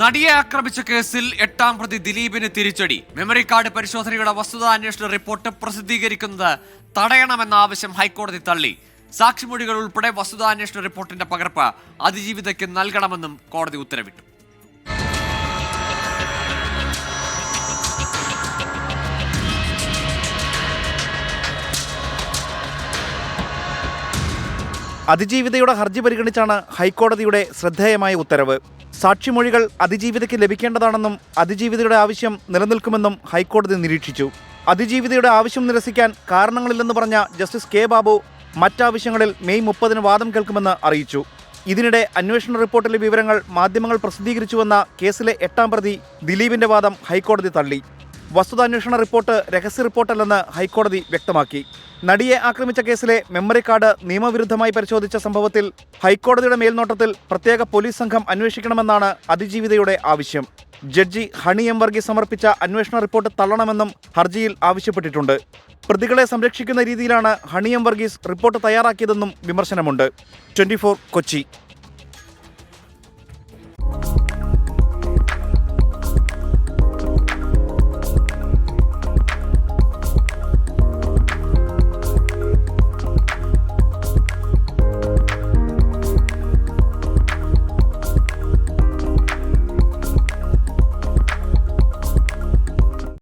നടിയെ ആക്രമിച്ച കേസിൽ എട്ടാം പ്രതി ദിലീപിന് തിരിച്ചടി. മെമ്മറി കാർഡ് പരിശോധനയുടെ വസ്തുതാന്വേഷണ റിപ്പോർട്ട് പ്രസിദ്ധീകരിക്കുന്നത് തടയണമെന്ന ആവശ്യം ഹൈക്കോടതി തള്ളി. സാക്ഷിമൊഴികൾ ഉൾപ്പെടെ വസ്തുതാന്വേഷണ റിപ്പോർട്ടിന്റെ പകർപ്പ് അതിജീവിതയ്ക്ക് നൽകണമെന്നും കോടതി ഉത്തരവിട്ടു. അതിജീവിതയുടെ ഹർജി പരിഗണിച്ചാണ് ഹൈക്കോടതിയുടെ ശ്രദ്ധേയമായ ഉത്തരവ്. സാക്ഷിമൊഴികൾ അതിജീവിതയ്ക്ക് ലഭിക്കേണ്ടതാണെന്നും അതിജീവിതയുടെ ആവശ്യം നിലനിൽക്കുമെന്നും ഹൈക്കോടതി നിരീക്ഷിച്ചു. അതിജീവിതയുടെ ആവശ്യം നിരസിക്കാൻ കാരണങ്ങളില്ലെന്ന് പറഞ്ഞ ജസ്റ്റിസ് കെ ബാബു മറ്റാവശ്യങ്ങളിൽ മെയ് മുപ്പതിന് വാദം കേൾക്കുമെന്ന് അറിയിച്ചു. ഇതിനിടെ അന്വേഷണ റിപ്പോർട്ടിലെ വിവരങ്ങൾ മാധ്യമങ്ങൾ പ്രസിദ്ധീകരിച്ചുവെന്ന കേസിലെ എട്ടാം പ്രതി ദിലീപിന്റെ വാദം ഹൈക്കോടതി തള്ളി. വസ്തുതാന്വേഷണ റിപ്പോർട്ട് രഹസ്യ റിപ്പോർട്ടല്ലെന്ന് ഹൈക്കോടതി വ്യക്തമാക്കി. നടിയെ ആക്രമിച്ച കേസിലെ മെമ്മറി കാർഡ് നിയമവിരുദ്ധമായി പരിശോധിച്ച സംഭവത്തിൽ ഹൈക്കോടതിയുടെ മേൽനോട്ടത്തിൽ പ്രത്യേക പോലീസ് സംഘം അന്വേഷിക്കണമെന്നാണ് അതിജീവിതയുടെ ആവശ്യം. ജഡ്ജി ഹണി എം വർഗീസ് സമർപ്പിച്ച അന്വേഷണ റിപ്പോർട്ട് തള്ളണമെന്നും ഹർജിയിൽ ആവശ്യപ്പെട്ടിട്ടുണ്ട്. പ്രതികളെ സംരക്ഷിക്കുന്ന രീതിയിലാണ് ഹണി എം വർഗീസ് റിപ്പോർട്ട് തയ്യാറാക്കിയതെന്നും വിമർശനമുണ്ട്. ട്വന്റി കൊച്ചി.